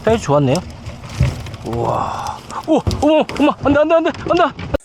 사이즈 좋았네요. 우와. 오, 어머, 어머, 안 돼, 안 돼, 안 돼, 안 돼.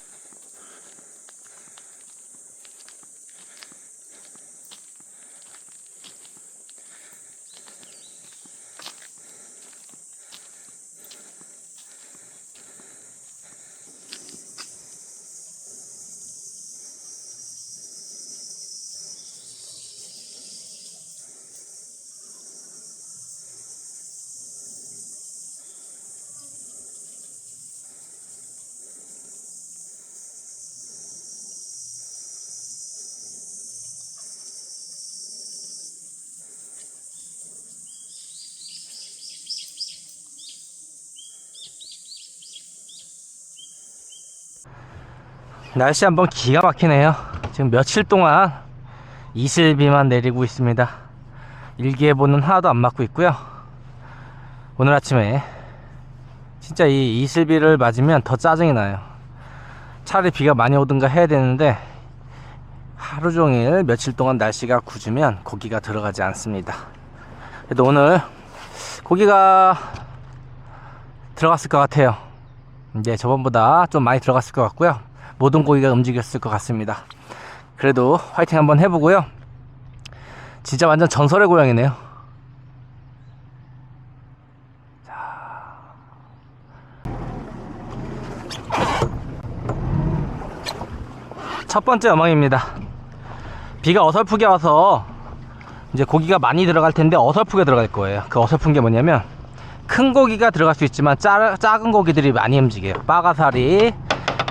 날씨 한번 기가 막히네요. 지금 며칠 동안 이슬비만 내리고 있습니다. 일기예보는 하나도 안 맞고 있고요. 오늘 아침에 진짜 이 이슬비를 맞으면 더 짜증이 나요. 차라리 비가 많이 오든가 해야 되는데 하루 종일 며칠 동안 날씨가 굳으면 고기가 들어가지 않습니다. 그래도 오늘 고기가 들어갔을 것 같아요. 이제 저번보다 좀 많이 들어갔을 것 같고요. 모든 고기가 움직였을 것 같습니다. 그래도 화이팅 한번 해보고요. 진짜 완전 전설의 고향이네요. 첫 번째 어망입니다. 비가 어설프게 와서 이제 고기가 많이 들어갈 텐데 어설프게 들어갈 거예요. 그 어설픈 게 뭐냐면 큰 고기가 들어갈 수 있지만 짜, 작은 고기들이 많이 움직여요. 빠가사리,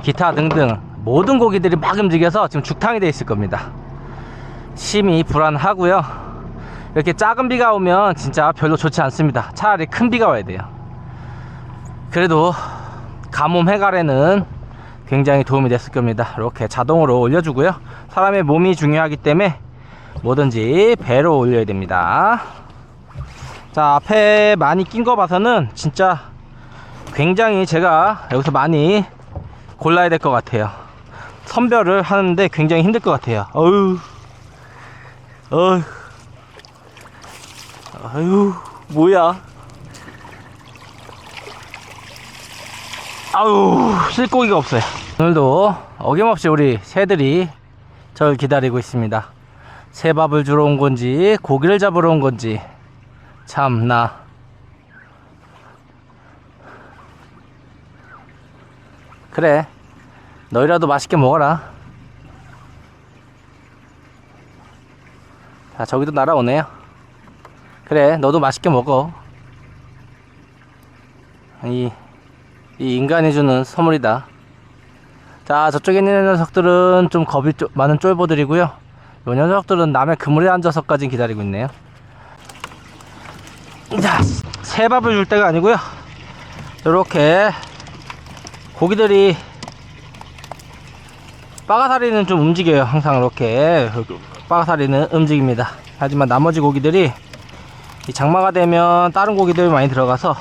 기타 등등 모든 고기들이 막 움직여서 지금 죽탕이 돼 있을 겁니다. 심히 불안하고요. 이렇게 작은 비가 오면 진짜 별로 좋지 않습니다. 차라리 큰 비가 와야 돼요. 그래도 가뭄 해갈에는 굉장히 도움이 됐을 겁니다. 이렇게 자동으로 올려주고요. 사람의 몸이 중요하기 때문에 뭐든지 배로 올려야 됩니다. 자, 앞에 많이 낀 거 봐서는 진짜 굉장히 제가 여기서 많이 골라야 될 것 같아요. 선별을 하는데 굉장히 힘들 것 같아요. 어휴, 어휴, 아유, 뭐야. 아유, 실고기가 없어요. 오늘도 어김없이 우리 새들이 저를 기다리고 있습니다. 새밥을 주러 온 건지, 고기를 잡으러 온 건지, 참, 나. 그래. 너희라도 맛있게 먹어라. 자, 저기도 날아오네요. 그래, 너도 맛있게 먹어. 이, 이 인간이 주는 선물이다. 자, 저쪽에 있는 녀석들은 좀 겁이 좀 많은 쫄보들이고요. 요 녀석들은 남의 그물에 앉아서까지 기다리고 있네요. 자, 새 밥을 줄 때가 아니고요. 이렇게 고기들이 빠가사리는 좀 움직여요. 항상 이렇게 빠가사리는 움직입니다. 하지만 나머지 고기들이 이 장마가 되면 다른 고기들이 많이 들어가서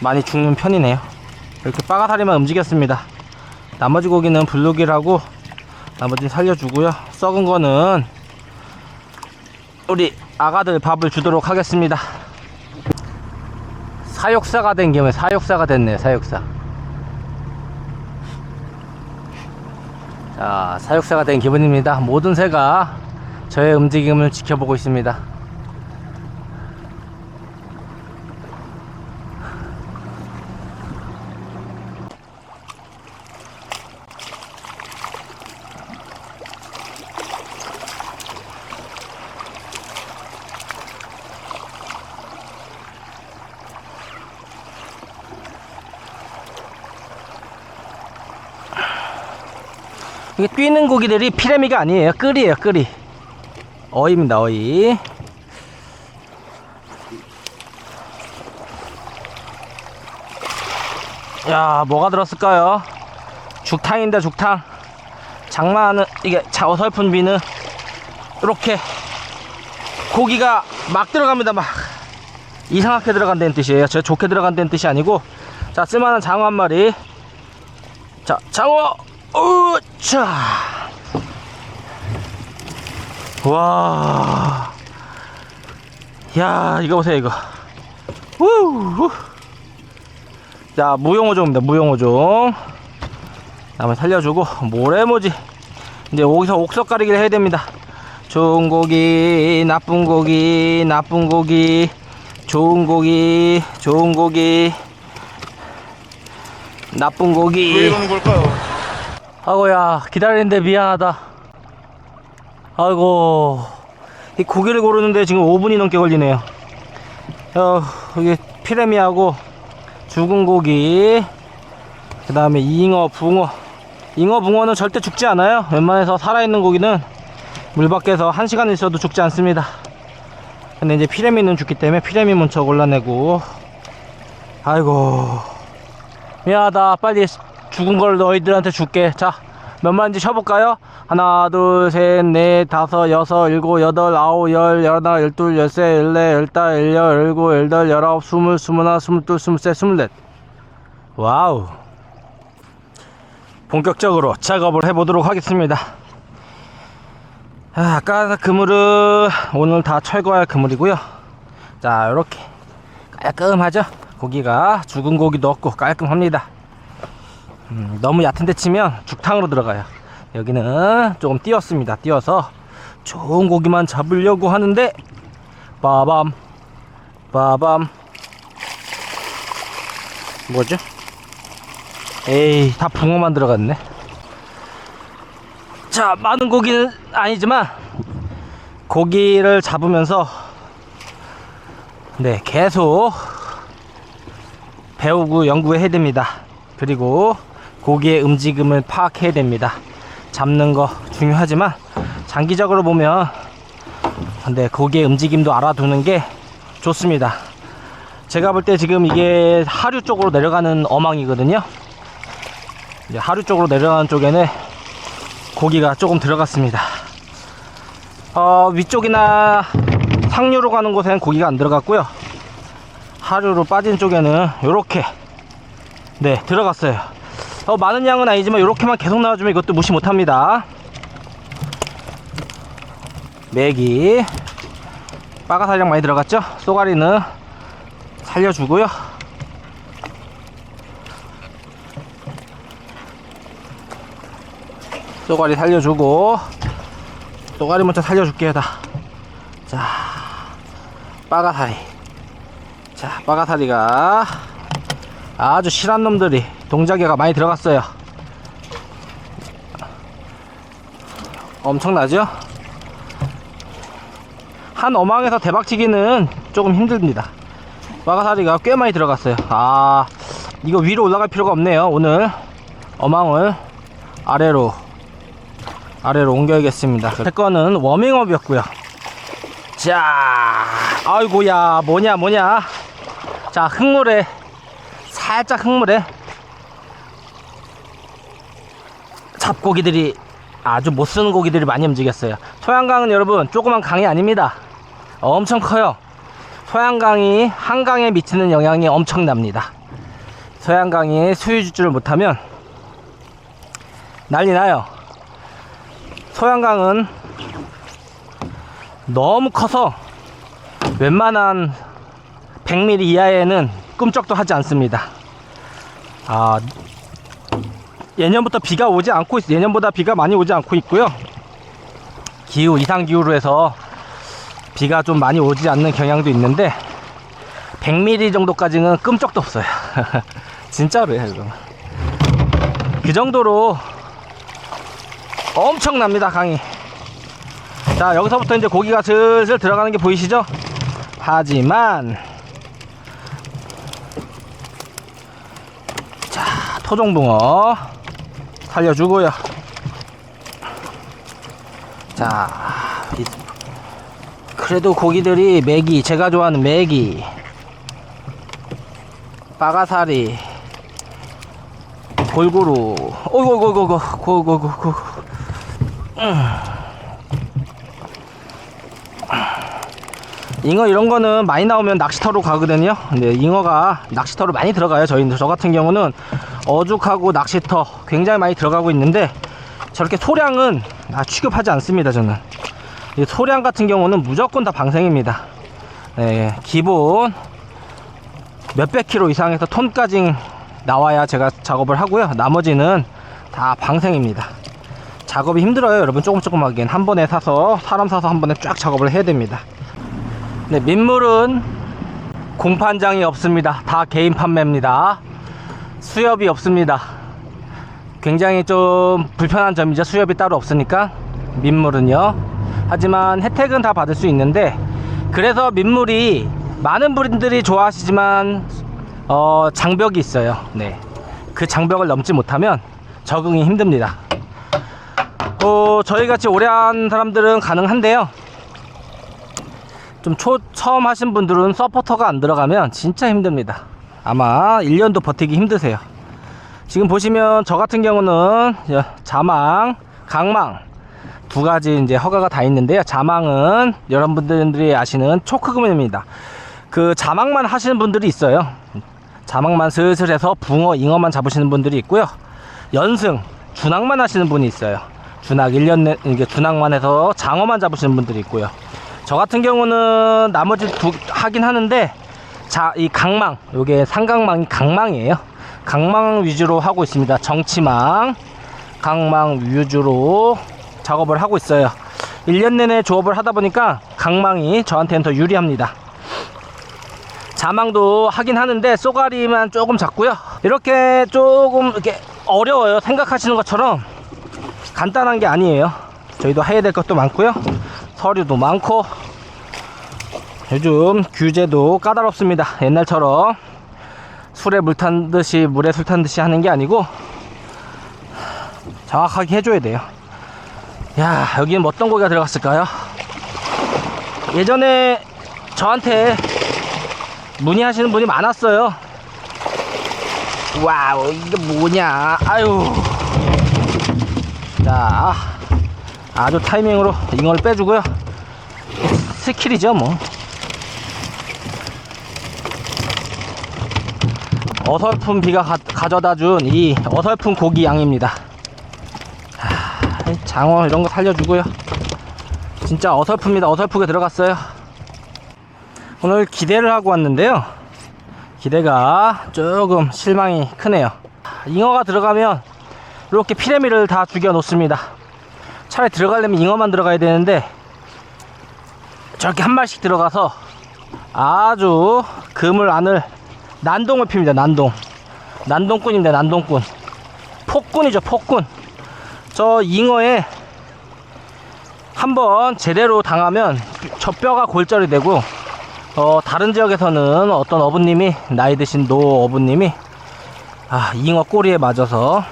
많이 죽는 편이네요. 이렇게 빠가사리만 움직였습니다. 나머지 고기는 블루기라고 나머지는 살려주고요. 썩은 거는 우리 아가들 밥을 주도록 하겠습니다. 사육사가 된 김에 사육사가 됐네요. 사육사. 자, 사육사가 된 기분입니다. 모든 새가 저의 움직임을 지켜보고 있습니다. 이게 뛰는 고기들이 피레미가 아니에요. 끓이에요, 끓이. 어입니다, 어이. 야, 뭐가 들었을까요? 죽탕인데, 죽탕. 장마는, 이게, 자, 어설픈 비는, 이렇게, 고기가 막 들어갑니다, 막. 이상하게 들어간다는 뜻이에요. 저 좋게 들어간다는 뜻이 아니고, 자, 쓸만한 장어 한 마리. 자, 장어! 으차! 와, 야 이거 보세요 이거. 우, 우. 자 무용어종입니다 무용어종 다음에 살려주고 모래모지. 이제 여기서 옥석 가리기를 해야 됩니다. 좋은 고기 나쁜 고기 나쁜 고기. 좋은 고기 좋은 고기. 나쁜 왜 고기. 이러는 걸까요? 아고야 기다리는데 미안하다. 아이고 이 고기를 고르는데 지금 5분이 넘게 걸리네요. 어 이게 피레미하고 죽은 고기 그 다음에 잉어 붕어. 잉어 붕어는 절대 죽지 않아요. 웬만해서 살아있는 고기는 물 밖에서 1시간 있어도 죽지 않습니다. 근데 이제 피레미는 죽기 때문에 피레미 먼저 골라내고. 아이고 미안하다. 빨리 죽은 걸 너희들한테 줄게. 자 몇 마리인지 쳐볼까요? 하나 둘셋넷 다섯 여섯 일곱 여덟 아홉 열 열하나 열둘 열세 열네 열다 열여 열일곱 열덟 열아홉 스물 스물하나 스물둘 스물셋 스물넷. 와우. 본격적으로 작업을 해보도록 하겠습니다. 아, 아까 그물은 오늘 다 철거할 그물이고요. 자 이렇게 깔끔하죠? 고기가 죽은 고기도 없고 깔끔합니다 음, 너무 얕은 데 치면 죽탕으로 들어가요. 여기는 조금 띄었습니다. 띄어서 좋은 고기만 잡으려고 하는데 빠밤 빠밤. 뭐죠? 에이 다 붕어만 들어갔네. 자 많은 고기는 아니지만 고기를 잡으면서 네 계속 배우고 연구해야 됩니다. 그리고 고기의 움직임을 파악해야 됩니다. 잡는 거 중요하지만 장기적으로 보면 근데 고기의 움직임도 알아두는 게 좋습니다. 제가 볼 때 지금 이게 하류 쪽으로 내려가는 어망이거든요. 이제 하류 쪽으로 내려가는 쪽에는 고기가 조금 들어갔습니다. 어, 위쪽이나 상류로 가는 곳에는 고기가 안 들어갔고요. 하류로 빠진 쪽에는 이렇게 네 들어갔어요 어, 많은 양은 아니지만 이렇게만 계속 나와주면 이것도 무시 못합니다. 메기. 빠가사량 많이 들어갔죠? 쏘가리는 살려주고요. 쏘가리 살려주고. 쏘가리 먼저 살려줄게요 다자 빠가사리. 자 빠가사리가 아주 실한 놈들이 동작에가 많이 들어갔어요. 엄청나죠? 한 어망에서 대박치기는 조금 힘듭니다. 빠가사리가 꽤 많이 들어갔어요. 아 이거 위로 올라갈 필요가 없네요 오늘. 어망을 아래로 아래로 옮겨야겠습니다. 제 거는 워밍업이었고요. 자 아이고야 뭐냐 뭐냐. 자 흙물에 살짝 흙물에 잡고기들이 아주 못 쓰는 고기들이 많이 움직였어요. 소양강은 여러분 조그만 강이 아닙니다. 엄청 커요. 소양강이 한강에 미치는 영향이 엄청납니다. 소양강이 수유주지를 못하면 난리 나요. 소양강은 너무 커서 웬만한 100mm 이하에는 꿈쩍도 하지 않습니다. 아, 예년부터 비가 오지 않고 있, 예년보다 비가 많이 오지 않고 있고요. 기후 이상 기후로 해서 비가 좀 많이 오지 않는 경향도 있는데 100mm 정도까지는 끔쩍도 없어요. 진짜로요, 이거. 그 정도로 엄청납니다, 강이. 자, 여기서부터 이제 고기가 슬슬 들어가는 게 보이시죠? 하지만 자, 토종붕어 살려주고요. 자, 이- 그래도 고기들이 메기, 제가 좋아하는 메기, 빠가사리, 골고루, 어이구, 어이구, 어이구, 어이구, 어이구, 어이구, 잉어 이런 거는 많이 나오면 낚시터로 가거든요. 근데 잉어가 낚시터로 많이 들어가요. 저희 저 같은 경우는 어죽하고 낚시터 굉장히 많이 들어가고 있는데 저렇게 소량은 아, 취급하지 않습니다. 저는 이 소량 같은 경우는 무조건 다 방생입니다. 네, 기본 몇백 킬로 이상에서 톤까지 나와야 제가 작업을 하고요. 나머지는 다 방생입니다. 작업이 힘들어요, 여러분. 조금 조금 하기엔 한 번에 사서 사람 사서 한 번에 쫙 작업을 해야 됩니다. 네, 민물은 공판장이 없습니다. 다 개인 판매입니다. 수협이 없습니다. 굉장히 좀 불편한 점이죠. 수협이 따로 없으니까 민물은요. 하지만 혜택은 다 받을 수 있는데 그래서 민물이 많은 분들이 좋아하시지만 어, 장벽이 있어요. 네. 그 장벽을 넘지 못하면 적응이 힘듭니다. 어, 저희 같이 오래 한 사람들은 가능한데요. 좀 초, 처음 하신 분들은 서포터가 안 들어가면 진짜 힘듭니다. 아마 1년도 버티기 힘드세요. 지금 보시면 저 같은 경우는 여- 자망, 강망 두 가지 이제 허가가 다 있는데요. 자망은 여러분들이 아시는 초크금입니다. 그 자망만 하시는 분들이 있어요. 자망만 슬슬 해서 붕어, 잉어만 잡으시는 분들이 있고요. 연승, 준항만 하시는 분이 있어요. 준항 1년 내, 준항만 해서 장어만 잡으시는 분들이 있고요. 저 같은 경우는 나머지 두 하긴 하는데 자, 이 강망, 요게 상강망이 강망이에요. 강망 위주로 하고 있습니다. 정치망, 강망 위주로 작업을 하고 있어요. 1년 내내 조업을 하다 보니까 강망이 저한테는 더 유리합니다. 자망도 하긴 하는데 쏘가리만 조금 작고요. 이렇게 조금 이렇게 어려워요. 생각하시는 것처럼 간단한 게 아니에요. 저희도 해야 될 것도 많고요. 서류도 많고 요즘 규제도 까다롭습니다. 옛날처럼 술에 물 탄 듯이 물에 술 탄 듯이 하는 게 아니고 정확하게 해줘야 돼요. 야 여기는 뭐 어떤 고기가 들어갔을까요? 예전에 저한테 문의하시는 분이 많았어요. 와우 이게 뭐냐? 아유. 자 아주 타이밍으로 잉어를 빼주고요. 스킬이죠 뭐. 어설픈 비가 가, 져다 준 이 어설픈 고기 양입니다. 하, 이 장어 이런 거 살려주고요. 진짜 어설픕니다. 어설프게 들어갔어요. 오늘 기대를 하고 왔는데요. 기대가 조금 실망이 크네요. 잉어가 들어가면 이렇게 피레미를 다 죽여 놓습니다. 차라리 들어가려면 잉어만 들어가야 되는데 저렇게 한 마리씩 들어가서 아주 그물 안을 난동을 핍니다. 난동. 난동꾼입니다. 난동꾼. 폭군이죠. 폭군. 저 잉어에 한번 제대로 당하면 저 뼈가 골절이 되고 어, 다른 지역에서는 어떤 어부님이 나이 드신 노 어부님이 아, 잉어 꼬리에 맞아서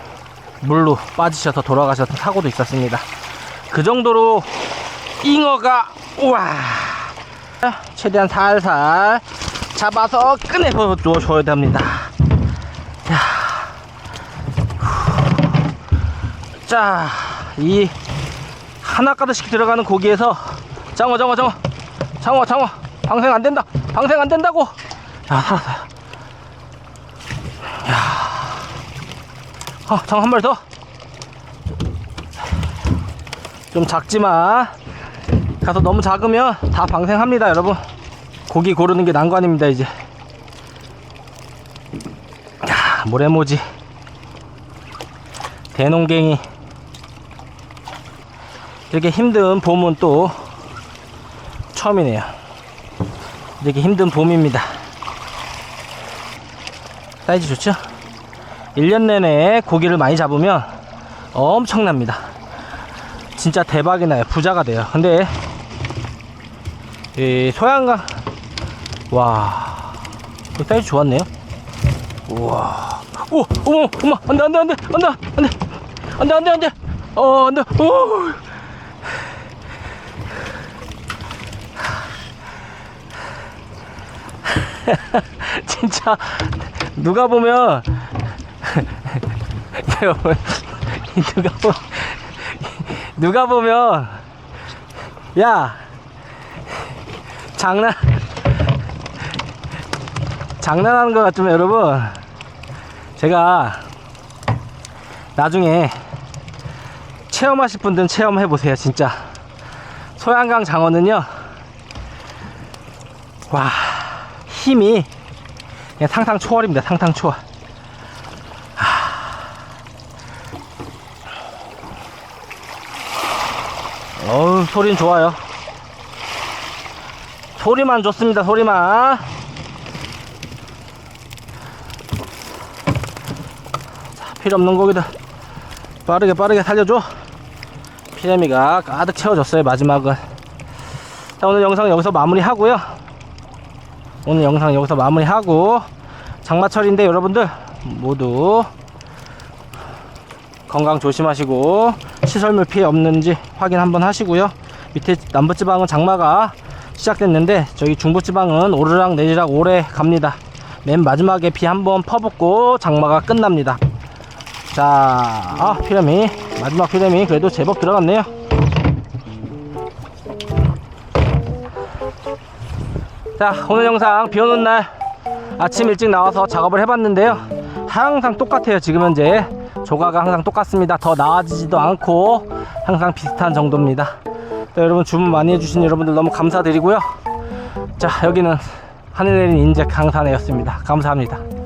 물로 빠지셔서 돌아가셨던 사고도 있었습니다. 그 정도로 잉어가 우와 최대한 살살 잡아서 꺼내서 줘야 됩니다. 자, 이 하나 가득씩 들어가는 고기에서 장어, 장어, 장어, 장어, 장어, 방생 안 된다, 방생 안 된다고. 야, 살았어요. 야, 아, 장어 한 마리 더. 좀 작지만 가서 너무 작으면 다 방생합니다, 여러분. 고기 고르는 게 난관입니다, 이제. 야, 모래모지. 대농갱이. 이렇게 힘든 봄은 또 처음이네요. 이렇게 힘든 봄입니다. 사이즈 좋죠? 1년 내내 고기를 많이 잡으면 엄청납니다. 진짜 대박이 나요. 부자가 돼요. 근데 이 소양강 와, 이 사이즈 좋았네요. 우와, 오, 어머, 어머, 안돼, 안돼, 안돼, 안돼, 안돼, 안돼, 안돼, 안돼, 어, 안돼, 오. 진짜 누가 보면 여러분 누가 보 누가 보면 야 장난 장난하는 것 같지만 여러분 제가 나중에 체험하실 분들은 체험해 보세요 진짜. 소양강 장어는요 와 힘이 그냥 상상 초월입니다 상상 초월 어우 소리는 좋아요. 소리만 좋습니다 소리만. 자, 필요 없는 고기들. 빠르게 빠르게 살려줘. 피레미가 가득 채워졌어요 마지막은. 자 오늘 영상 여기서 마무리 하고요. 오늘 영상 여기서 마무리 하고 장마철인데 여러분들 모두 건강 조심하시고 시설물 피해 없는지 확인 한번 하시고요 밑에 남부지방은 장마가 시작됐는데 저기 중부지방은 오르락 내리락 오래 갑니다 맨 마지막에 비 한번 퍼붓고 장마가 끝납니다 자, 아, 피라미. 마지막 피라미 그래도 제법 들어갔네요. 자, 오늘 영상 비 오는 날 아침 일찍 나와서 작업을 해봤는데요. 항상 똑같아요, 지금 현재. 조가가 항상 똑같습니다. 더 나아지지도 않고 항상 비슷한 정도입니다. 자, 여러분 주문 많이 해주신 여러분들 너무 감사드리고요. 자, 여기는 하늘 내린 인제 강산이었습니다. 감사합니다.